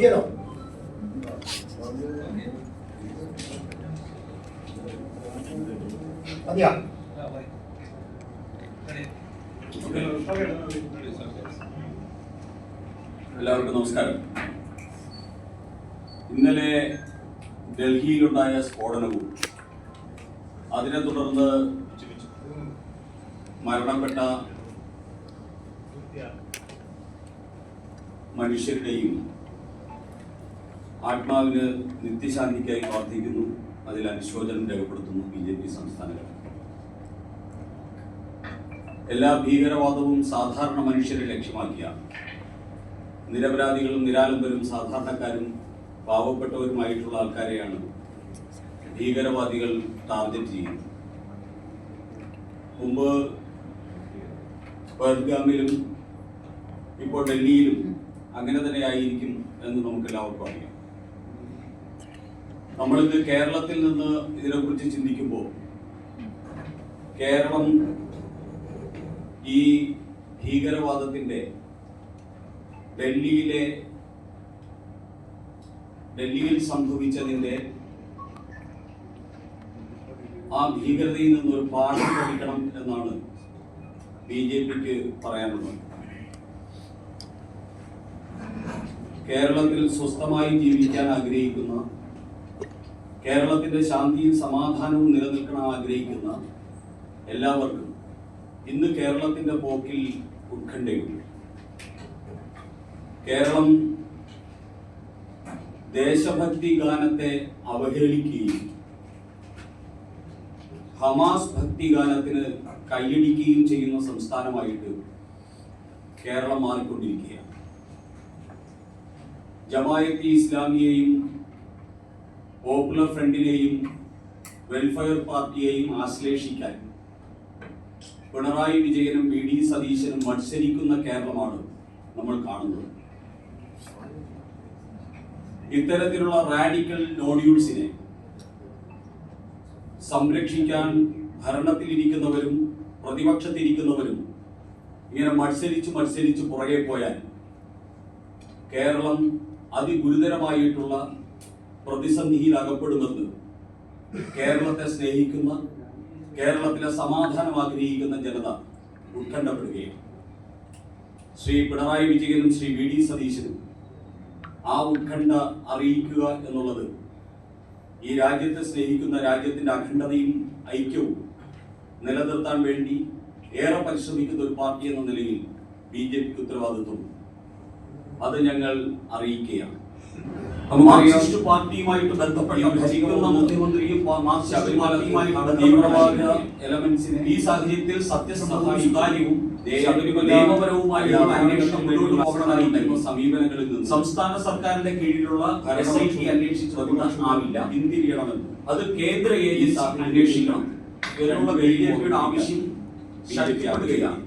മതിയല്ലോ മതിയാ എല്ലാവർക്കും നമസ്കാരം. ഇന്നലെ ഡൽഹിയിലുണ്ടായ സ്ഫോടനവും അതിനെ തുടർന്ന് മരണപ്പെട്ട മനുഷ്യരുടെയും ആത്മാവിന് നിത്യശാന്തിക്കായി പ്രാർത്ഥിക്കുന്നു. അതിൽ അനുശോചനം രേഖപ്പെടുത്തുന്നു ബി ജെ പി സംസ്ഥാന എല്ലാ ഭീകരവാദവും സാധാരണ മനുഷ്യരെ ലക്ഷ്യമാക്കിയ നിരപരാധികളും നിരാലംബരും സാധാരണക്കാരും പാവപ്പെട്ടവരുമായിട്ടുള്ള ആൾക്കാരെയാണ് ഭീകരവാദികൾ ടാർഗറ്റ് ചെയ്യുന്നത്. മുമ്പ് പെർഗാമിലും ഇപ്പോൾ ഡൽഹിയിലും അങ്ങനെ തന്നെ ആയിരിക്കും എന്ന് നമുക്ക് എല്ലാവർക്കും അറിയാം. നമ്മളിത് കേരളത്തിൽ നിന്ന് ഇതിനെക്കുറിച്ച് ചിന്തിക്കുമ്പോൾ കേരളം ഈ ഭീകരവാദത്തിന്റെ ഡൽഹിയിലെ ഡൽഹിയിൽ സംഭവിച്ചതിന്റെ ആ ഭീകരതയിൽ നിന്ന് ഒരു പാഠം പഠിക്കണം എന്നാണ് ബി ജെ പിക്ക് പറയാനുള്ളത്. കേരളത്തിൽ സ്വസ്ഥമായി ജീവിക്കാൻ ആഗ്രഹിക്കുന്ന കേരളത്തിന്റെ ശാന്തിയും സമാധാനവും നിലനിൽക്കണം ആഗ്രഹിക്കുന്ന എല്ലാവർക്കും ഇന്ന് കേരളത്തിന്റെ പോക്കിൽ ഉത്കണ്ഠയുണ്ട്. കേരളം ദേശഭക്തി ഗാനത്തെ അവഹേളിക്കുകയും ഹമാസ് ഭക്തി ഗാനത്തിന് കൈയടിക്കുകയും ചെയ്യുന്ന സംസ്ഥാനമായിട്ട് കേരളം മാറിക്കൊണ്ടിരിക്കുകയാണ്. ജമായത്തി ഇസ്ലാമിയെയും പോപ്പുലർ ഫ്രണ്ടിനെയും വെൽഫെയർ പാർട്ടിയെയും ആശ്ലേഷിക്കാൻ പിണറായി വിജയനും വി ഡി സതീശനും മത്സരിക്കുന്ന കേരളമാണ് നമ്മൾ കാണുന്നത്. ഇത്തരത്തിലുള്ള റാഡിക്കൽ നോഡ്യൂൾസിനെ സംരക്ഷിക്കാൻ ഭരണത്തിലിരിക്കുന്നവരും പ്രതിപക്ഷത്തിരിക്കുന്നവരും ഇങ്ങനെ മത്സരിച്ച് മത്സരിച്ച് പുറകെ പോയാൽ കേരളം അതിഗുരുതരമായിട്ടുള്ള പ്രതിസന്ധിയിൽ അകപ്പെടുമെന്ന് കേരളത്തെ സ്നേഹിക്കുന്ന കേരളത്തിലെ സമാധാനം ആഗ്രഹിക്കുന്ന ജനത ഉത്കണ്ഠപ്പെടുകയാണ്. ശ്രീ പിണറായി വിജയനും ശ്രീ വി ഡി സതീശനും ആ ഉത്കണ്ഠ അറിയിക്കുക എന്നുള്ളത് ഈ രാജ്യത്തെ സ്നേഹിക്കുന്ന രാജ്യത്തിന്റെ അഖണ്ഡതയും ഐക്യവും നിലനിർത്താൻ വേണ്ടി ഏറെ പരിശ്രമിക്കുന്ന ഒരു പാർട്ടി എന്ന നിലയിൽ ബി ജെ പിക്ക് ഉത്തരവാദിത്വം അത് ഞങ്ങൾ അറിയിക്കുകയാണ്. മാർക്സിസ്റ്റ് പാർട്ടിയുമായിട്ട് ബന്ധപ്പെട്ട ഭരിക്കുന്ന മുഖ്യമന്ത്രിയും പാ- മാർക്സിസ്റ്റ് പാർട്ടിയുമായിട്ട് തീവ്രവാദ എലമെന്റ്സിനെ ഈ സാഹചര്യത്തിൽ സത്യസന്ധവും സുതാര്യവും നിയമപരവുമായിട്ടുള്ള അന്വേഷണം മുന്നോട്ട് പോകണമെന്നുണ്ടെങ്കിൽ സമീപനങ്ങളിൽ നിന്ന് സംസ്ഥാന സർക്കാരിന്റെ കീഴിലുള്ള എസ് ഐ ടി അന്വേഷിച്ച് ആവില്ല പിന്തിരിയണമെന്ന്. അത് കേന്ദ്ര ഏജൻസി അന്വേഷിക്കണം. എന്നുള്ള ബി ജെ പിയുടെ ആവശ്യം ശക്തിയാവുകയാണ്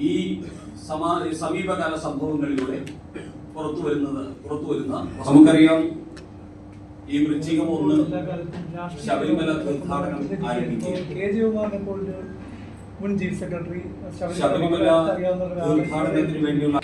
ഈ സമാ സമീപകാല സംഭവങ്ങളിലൂടെ പുറത്തു വരുന്നത് പുറത്തു വരുന്ന നമുക്കറിയാം ഈ വൃശ്ചികം ഒന്ന് ശബരിമല തീർത്ഥാടനം ആരംഭിക്കും ശബരിമല തീർത്ഥാടനത്തിന് വേണ്ടിയുള്ള